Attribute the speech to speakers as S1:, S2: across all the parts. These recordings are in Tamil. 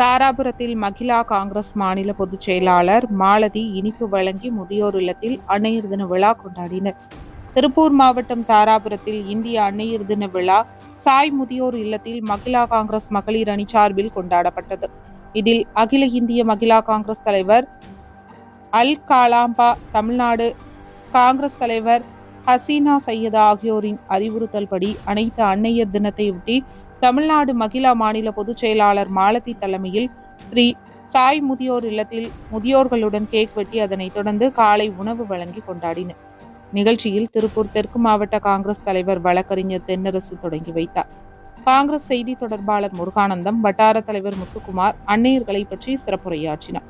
S1: தாராபுரத்தில் மகிழா காங்கிரஸ் மாநில பொதுச் செயலாளர் மாலதி இனிப்பு வழங்கி முதியோர் இல்லத்தில் அன்னையர் தின விழா கொண்டாடினர். திருப்பூர் மாவட்டம் தாராபுரத்தில் இந்திய அன்னையர் தின விழா சாய் முதியோர் இல்லத்தில் மகிழா காங்கிரஸ் மகளிர் அணி சார்பில் கொண்டாடப்பட்டது. இதில் அகில இந்திய மகிழா காங்கிரஸ் தலைவர் அல் காலாம்பா தமிழ்நாடு காங்கிரஸ் தலைவர் ஹசீனா சையதா ஆகியோரின் அறிவுறுத்தல்படி அனைத்து அன்னையர் தினத்தையொட்டி தமிழ்நாடு மகிழா மாநில பொதுச் செயலாளர் மாலதி தலைமையில் ஸ்ரீ சாய் முதியோர் இல்லத்தில் முதியோர்களுடன் கேக் வெட்டி அதனைத் தொடர்ந்து காலை உணவு வழங்கி கொண்டாடினர். நிகழ்ச்சியில் திருப்பூர் தெற்கு மாவட்ட காங்கிரஸ் தலைவர் வழக்கறிஞர் தென்னரசு தொடங்கி வைத்தார். காங்கிரஸ் செய்தி தொடர்பாளர் முருகானந்தம் வட்டார தலைவர் முத்துக்குமார் அன்னையர்களை பற்றி சிறப்புரையாற்றினார்.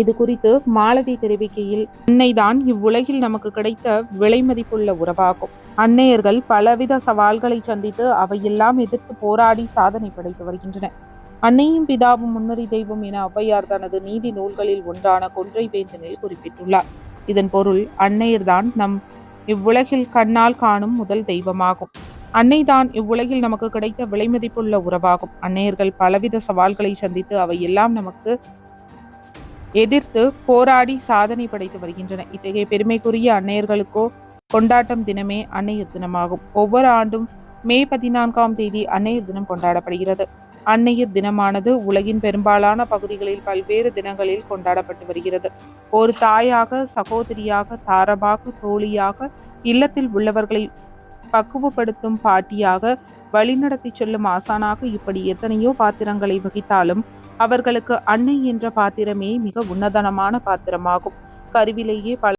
S1: இது குறித்து மாலதி தெரிவிக்கையில் அன்னைதான் இவ்வுலகில் நமக்கு கிடைத்த விலை மதிப்புள்ள உறவாகும். அன்னையர்கள் பலவித சவால்களை சந்தித்து அவையெல்லாம் எதிர்த்து போராடி சாதனை படைத்து வருகின்றன. அன்னையும் பிதாவும் முன்னுரி தெய்வம் என ஔவையார் தனது நீதி நூல்களில் ஒன்றான கொன்றை வேந்தனில் குறிப்பிட்டுள்ளார். இதன் பொருள் அன்னையர்தான் நம் இவ்வுலகில் கண்ணால் காணும் முதல் தெய்வமாகும். அன்னைதான் இவ்வுலகில் நமக்கு கிடைத்த விலைமதிப்புள்ள உறவாகும். அன்னையர்கள் பலவித சவால்களை சந்தித்து அவை எல்லாம் நமக்கு எதிர்த்து போராடி சாதனை படைத்து வருகின்றன. இத்தகைய பெருமைக்குரிய அன்னையர்களுக்கோ கொண்டாட்டம் தினமே அன்னையர் தினமாகும். ஒவ்வொரு ஆண்டும் மே பதினான்காம் தேதி அன்னையர் தினம் கொண்டாடப்படுகிறது. அன்னையர் தினமானது உலகின் பெரும்பாலான பகுதிகளில் பல்வேறு தினங்களில் கொண்டாடப்பட்டு வருகிறது. ஒரு தாயாக சகோதரியாக தாரமாக தோழியாக இல்லத்தில் உள்ளவர்களை பக்குவப்படுத்தும் பாட்டியாக வழிநடத்தி செல்லும் ஆசானாக இப்படி எத்தனையோ பாத்திரங்களை வகித்தாலும் அவர்களுக்கு அன்னை என்ற பாத்திரமே மிக உன்னதனமான பாத்திரமாகும். கருவிலேயே பல